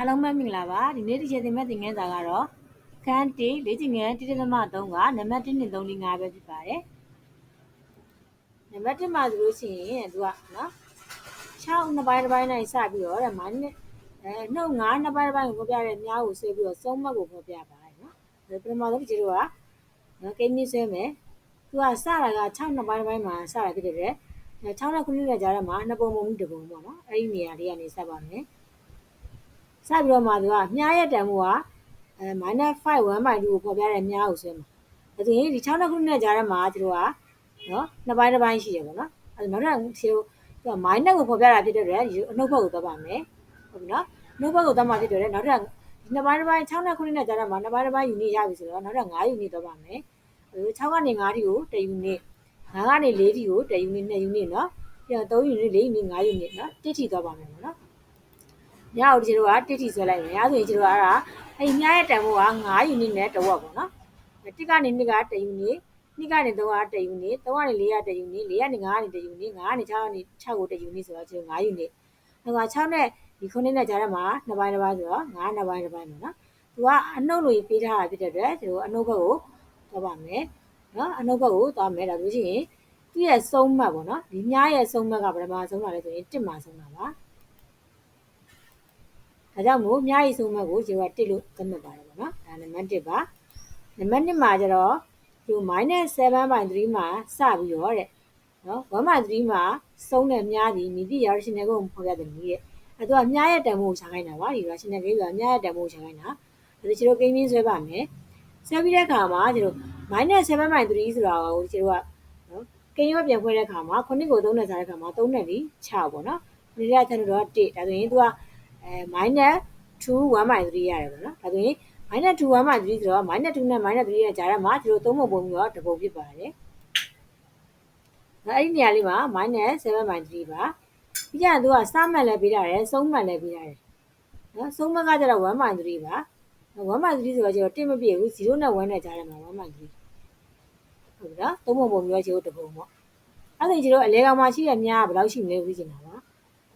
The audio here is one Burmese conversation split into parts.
အားလုံးပဲမင်္ဂလာပါဒီနေ့ဒီချိန်သင်မဲ့သင်ခန်းစာကတော့ခန်းတီလေ့ကျင့်ခန်း1.3ကနံပါတ်1 2 3 4 5ပဲဖြစ်ပါတယ်နံပါတ်1မှာဆိုလို့ရှိရင်သူကနော်6နှစ်ပိုင်းတစ်ပိုင်းနိုင်စပြီးတော့တဲ့မိုင်းနဲ့အဲနှုတ်9နှစ်ပိုင်းတစ်ပိုင်းကိုဖော်ပြတဲ့များကိုဆွဲပြီးတော့စုံးမက်ကိုဖော်ပြပါတယ်နော်ဒါပထမဆုံးဒီလိုကနော်ကိန်းမြင့်ဆွဲမယ်သူကစတာက6နှစ်ပိုင်းတစ်ပိုင်းမှာစတာဖြစ်တဲ့6နဲ့9နဲ့ကြားထဲမှာနှစ်ပုံပုံမှုတစ်ပုံပေါ့နော်အဲ့ဒီနေရာလေးကနေစပါမယ် စပြီးတော့မှသူကမြားရဲ့တန်ဖိုးကအဲ -5 1/2ကိုပေါ်ပြတဲ့မြားကိုဆွဲမှာဒါဆိုရင်ဒီ6နှစ်ခုနဲ့ကြားထဲမှာသူတို့ကနော်နှစ်ပိုင်းတစ်ပိုင်းရှိတယ်ပေါ့နော်အဲနောက်ထပ်ဖြေသူက minus ကိုပေါ်ပြတာဖြစ်တဲ့အတွက်အနှုတ်ဘက်ကိုသွားပါမယ်ဟုတ်ပြီနော်နှုတ်ဘက်ကိုသွားမှာဖြစ်တဲ့အတွက်နောက်ထပ်နှစ်ပိုင်းတစ်ပိုင်း6နဲ့9နဲ့ကြားထဲမှာနှစ်ပိုင်းတစ်ပိုင်း unit ရပြီဆိုတော့နောက်ထပ်9 unit သွားပါမယ်အဲ6ကနေ9ထိကို1 unit 9ကနေ4ထိကို1 unit 2 unit နော်ပြီးတော့3 unit 4 unit 5 unit နော်တစ်ထိသွားပါမယ်ပေါ့နော် ညအောင်ဒီတို့ကတစ်ထိဆွဲလိုက်မယ်ညဆိုရင်ဒီတို့ကအဲ့ဒါအဲ့ညရဲ့တန်ဖိုးက9 unit နဲ့တဝက်ပေါ့နော်တစ်ကနေ2က1 unit 2ကနေ3က1 unit 3ကနေ4က1 unit 4ကနေ5ကနေ1 unit 5ကနေ6ကနေ6ကို1 unit ဆိုတော့ဒီ5 unit ဟိုက6နဲ့ဒီ9နဲ့ကြားထဲမှာနှစ်ပိုင်းတစ်ပိုင်းဆိုတော့9နှစ်ပိုင်းတစ်ပိုင်းပေါ့နော်သူကအနှုတ်လိုပေးထားတာဖြစ်တဲ့အတွက်ဒီလိုအနှုတ်ဘက်ကိုသွားပါမယ်နော်အနှုတ်ဘက်ကိုသွားမယ်ဒါဆိုရင်သူ့ရဲ့ဆုံးမတ်ပေါ့နော်ဒီမြားရဲ့ဆုံးမတ်ကဗမာဆုံးတာလဲဆိုရင်1မှာဆုံးတာပါ ဒါကြောင့်မို့မြားရီဆုံးမတ်ကိုကျွန်တော်က1လို့သတ်မှတ်ပါတယ်ပေါ့နော်ဒါနံပါတ်1ပါနံပါတ်2မှာကျတော့ဒီ -7/3 မှာစပြီးတော့တဲ့နော်1/3မှာဆုံးတဲ့မြားဒီမိတိ rational ကိုဖော်ပြတယ်ကြီးတဲ့အဲသူကမြားရဲ့တန်ဖိုးကိုရှာခိုင်းတာပါဒီ rational ကိဆိုတာမြားရဲ့တန်ဖိုးကိုရှာခိုင်းတာဒါဆိုကျွန်တော်ကိန်းချင်းဆွဲပါမယ်ဆွဲပြီးတဲ့အခါမှာကျွန်တော် -7/3 ဆိုတာကိုကျွန်တော်ကနော်ကိန်းရောပြန်ဖွဲ့တဲ့အခါမှာ9ကို3နဲ့စားတဲ့အခါမှာ3နဲ့ဒီ6ပေါ့နော်ဒီကထပ်လို့တော့1ဒါဆိုရင်သူက အဲ -2 1/3ရတယ်ပေါ့နော်ဒါဆိုရင် -2 1/3ဆိုတော့ -2 နဲ့ -3 ရဲ့ကြားထဲမှာဒီလိုသုံးပုံပုံပြီးတော့တပုံဖြစ်ပါတယ်အဲ့ဒီနေရာလေးမှာ -7/3 ပါပြီးကြရင်သူကစမှတ်လည်းပေးထားတယ်ဆုံးမှတ်လည်းပေးထားတယ်နော်ဆုံးမှတ်ကကျတော့1/3ပါ1/3ဆိုတော့ကျတော့1မပြည့်ဘူး0နဲ့1နဲ့ကြားထဲမှာ1/3ဟုတ်ပြီနော်သုံးပုံပုံမျိုးချေတပုံပေါ့အဲ့ဒါကျတော့အလဲကောင်မှာရှိတဲ့မြားကဘယ်လောက်ရှိမလဲသိချင်တာပါ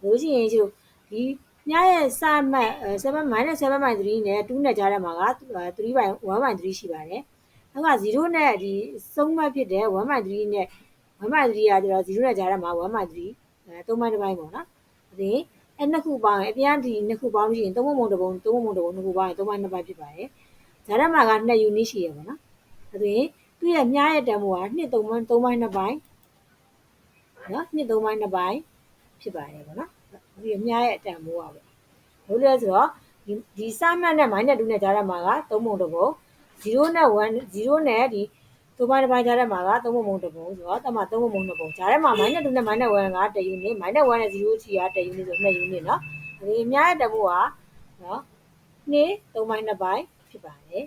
လို့ရှိရင်ကျတော့ဒီ ညရဲ့စမှတ်7 -7/3 နဲ့2နဲ့ကြားထဲမှာက3 by 1/3ရှိပါတယ်။နောက်က0နဲ့ဒီစုံမှတ်ဖြစ်တဲ့1/3နဲ့1/3ကကျတော့0နဲ့ကြားထဲမှာ1/3အဲ3ပိုင်းတစ်ပိုင်းပေါ့နော်။ဒါပြင်အဲနှစ်ခုပေါင်းရင်အပြန်ဒီနှစ်ခုပေါင်းလို့ရှိရင်3ပုံပုံတစ်ပုံ3ပုံပုံတစ်ပုံနှစ်ခုပေါင်းရင်3ပိုင်းနှစ်ပိုင်းဖြစ်ပါတယ်။ဂျာထဲမှာက2 unit ရှိရပါတော့။ဒါပြင်သူ့ရဲ့မြားရဲ့တန်ဖိုးက2 3ပိုင်း3ပိုင်းနှစ်ပိုင်းနော်2 3ပိုင်းနှစ်ပိုင်းဖြစ်ပါတယ်ပေါ့နော်။ ဒီမြားရဲ့တန်ဖိုးပါပဲ။လို့လဲဆိုတော့ဒီဒီစမှတ်နဲ့ minus 2နဲ့ကြားထဲမှာက3ပုံတစ်ပုံ0နဲ့1 0နဲ့ဒီသူပိုင်းတစ်ပိုင်းကြားထဲမှာက3ပုံပုံတစ်ပုံဆိုတော့တမ3ပုံပုံတစ်ပုံကြားထဲမှာ minus 2နဲ့ minus 1က1 unit minus 1နဲ့0ချီက1 unit ဆို2 unit เนาะဒီအများရဲ့တမှုကเนาะ2 3ပိုင်း2ပိုင်းဖြစ်ပါတယ်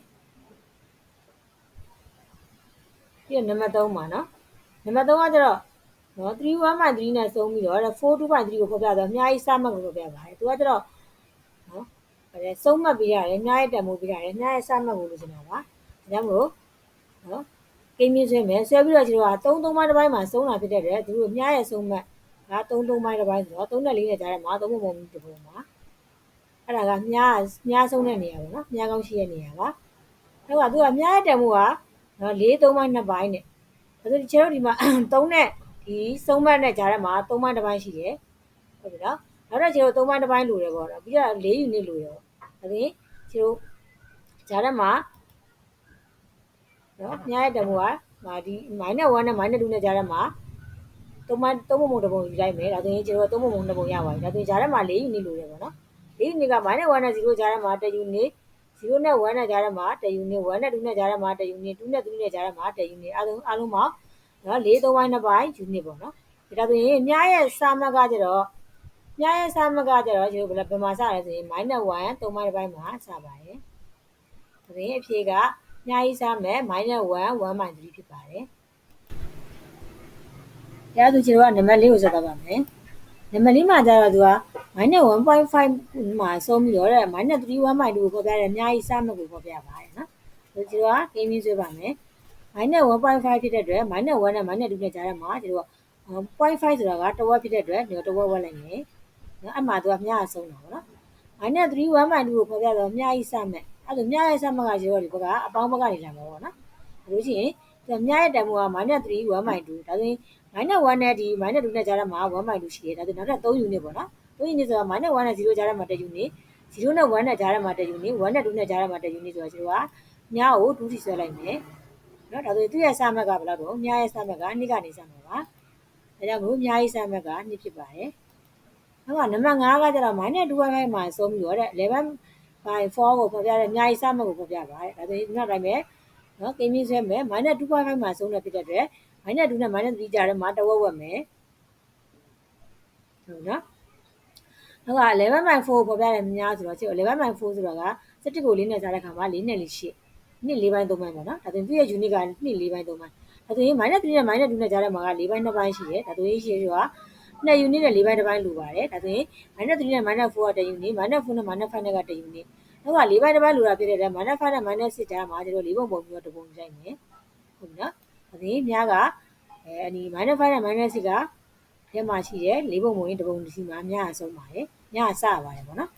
ပြီးတော့နံပါတ်3ပါเนาะနံပါတ်3ကကျတော့ နော်31/3နဲ့ဆုံးပြီးတော့42/3ကိုဖော်ပြတော့အများကြီးစမှတ်ကိုဖော်ပြပါတယ်သူကကျတော့နော်အဲဆုံးမှတ်ပေးရတယ်အများကြီးတန်ဖိုးပေးရတယ်အများကြီးစမှတ်ကိုလိုချင်တာပါဒါကြောင့်မလို့နော်ကိန်းမြင့်ဆွဲမယ်ဆွဲပြီးတော့ကျွန်တော်က3 3ပိုင်းတစ်ပိုင်းမှာဆုံးတာဖြစ်တဲ့အတွက်သူတို့အများရဲ့ဆုံးမှတ်က3 3ပိုင်းတစ်ပိုင်းဆိုတော့3နဲ့4နဲ့ကြားထဲမှာ3ပုံပုံတစ်ပုံပါအဲ့ဒါကမြားမြားဆုံးတဲ့နေရာပေါ့နော်မြားကောင်းရှိတဲ့နေရာပါအဲ့ကသူကမြားရဲ့တန်ဖိုးကနော်4 3ပိုင်း2ပိုင်းနဲ့ဒါဆိုကျွန်တော်ဒီမှာ3နဲ့ ဒီဆုံးမနဲ့ကြားထဲမှာ3ပိုင်းတစ်ပိုင်းရှိတယ်ဟုတ်ပြီနော်နောက်တော့ကျွန်တော်3ပိုင်းတစ်ပိုင်းလိုတယ်ပေါ့နော်ပြီးတော့4 unit လိုတယ်ပေါ့ဒါပြင်ကျွန်တော်ကြားထဲမှာနော်ညရဲ့တမိုးကမာဒီ -1 နဲ့ -2 နဲ့ကြားထဲမှာ3ပိုင်း3ပုံပုံတစ်ပုံယူလိုက်မယ်ဒါဆိုရင်ကျွန်တော်3ပုံပုံ2ပုံရပါပြီဒါဆိုရင်ကြားထဲမှာ4 unit လိုတယ်ပေါ့နော်4 unit က -1 နဲ့0ကြားထဲမှာ1 unit 0နဲ့1နဲ့ကြားထဲမှာ1 unit 1နဲ့2နဲ့ကြားထဲမှာ1 unit 2နဲ့3နဲ့ကြားထဲမှာ1 unit အားလုံးအားလုံးပေါင်း နော်၄၃ပိုင်း2ပိုင်း unit ပေါ့နော်ဒါဆိုရင်မြားရဲ့စာမကကြတော့မြားရဲ့စာမကကြတော့ကျွန်တော်ဘယ်မှာစရဲဆိုရင် -1 3ပိုင်းတစ်ပိုင်းမှာစပါတယ်ဒါဆိုရင်အဖြေကမြားကြီးစားမယ် -1 1/3ဖြစ်ပါတယ်ဒါဆိုကျွန်တော်ကနံပါတ်၄ကိုဆက်သွားပါမယ်နံပါတ်၄မှာကျတော့သူက -1.5 မှာဆုံးပြီးတော့တဲ့ -3 1/2ကိုဖော်ပြတယ်အများကြီးစမှတ်ကိုဖော်ပြပါတယ်နော်ဆိုကျွန်တော်ကဂိမ်းင်းဆွဲပါမယ် minus 1.5ဖြစ်တဲ့အတွက် minus 1နဲ့ minus 2နဲ့ကြားထဲမှာကျတော့0.5ဆိုတာကတဝက်ဖြစ်တဲ့အတွက်ဒီတော့တဝက်ဝက်လိုက်မယ်နော်အမှသူကမျှဆုံးတာပေါ့နော် minus 3 1 by 2ကိုဖော်ပြတော့မြရဲ့စမဲ့အဲ့ဒါမြရဲ့စမဲ့ကရေတော့ဒီဘက်ကအပေါင်းဘက်ကနေလာမှာပေါ့နော်ဒါလို့ရှိရင်ဒီမြရဲ့တန်ဖိုးက minus 3 1 by 2ဒါဆိုရင် minus 1နဲ့ဒီ minus 2နဲ့ကြားထဲမှာ1 by 2ရှိတယ်ဒါဆိုနောက်ထပ်3 unit ပေါ့နော်3 unit ဆိုတာ minus 1နဲ့0ကြားထဲမှာ1 unit 0နဲ့1နဲ့ကြားထဲမှာ1 unit 1နဲ့2နဲ့ကြားထဲမှာ1 unit ဆိုတော့ကျွန်တော်ကမြကို2ထိဆွဲလိုက်မယ် နော်ဒါဆိုရင်သူ့ရဲ့စမဲ့ကဘယ်လောက်တော့မြရဲ့စမဲ့က2ကနေစမှာပါဒါကြောင့်မို့မြရဲ့စမဲ့က2ဖြစ်ပါတယ်နောက်ကနံပါတ်5ကကျတော့ minus 2 by မှာဆုံးပြီးတော့တဲ့11 by 4ကိုဖော်ပြတယ်အများကြီးစမှတ်ကိုဖော်ပြပါတယ်ဒါဆိုရင်ဒီနောက်တိုင်းပဲနော်ကိန်းမြင့်ဆွဲမယ် minus 2.5မှာဆုံးတယ်ဖြစ်တဲ့အတွက် minus 2နဲ့ minus 3ကြားထဲမှာတဝက်ဝက်မယ်ဟုတ်နော်နောက်က11 by 4ကိုဖော်ပြတယ်များဆိုတော့11 by 4ဆိုတော့က17ကို4နဲ့စားတဲ့ခါမှာ4နဲ့4ရှိ နှစ်၄ပိုင်း၃ပိုင်းပေါ့နော်ဒါဆိုရင်သူ့ရဲ့ unit ကနှစ်၄ပိုင်း၃ပိုင်းဒါဆိုရင် minus 3နဲ့ minus 2နဲ့ကြားထဲမှာက၄ပိုင်း2ပိုင်းရှိတယ်ဒါဆိုရင်ရှိရဆိုတာနှစ် unit နဲ့၄ပိုင်းတစ်ပိုင်းလိုပါတယ်ဒါဆိုရင် minus 3နဲ့ minus 4က1 unit minus 4နဲ့ minus 5နဲ့က1 unit နောက်က၄ပိုင်းတစ်ပိုင်းလိုတာဖြစ်တဲ့အတွက် minus 5နဲ့ minus 6ကြားမှာကျွန်တော်၄ပုံပုံပြီးတော့တပုံရိုက်မယ်ဟုတ်ပြီနော်ဒါဆိုရင်မြားကအဲအနီ minus 5နဲ့ minus 6ကထဲမှာရှိတယ်၄ပုံပုံရင်တပုံစီမှာမြားအဆုံးပါတယ်မြားအစပါတယ်ပေါ့နော်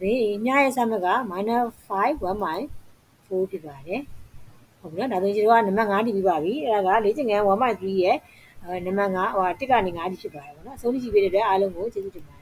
ဒီမြားရဲ့စမက minus 5 1 by 4ဖြစ်ပါတယ်ဟုတ်ပြီနော်ဒါဆိုရင်ကျွန်တော်ကနံပါတ်5တီးပြီးပါပြီအဲဒါကလေ့ကျင့်ခန်း1 by 3ရဲ့အဲနံပါတ်5ဟိုတစ်ကနေ5တီးဖြစ်ပါတယ်ပေါ့နော်အဆုံးထိကြည့်ပေးတဲ့အတွက်အားလုံးကိုကျေးဇူးတင်ပါတယ်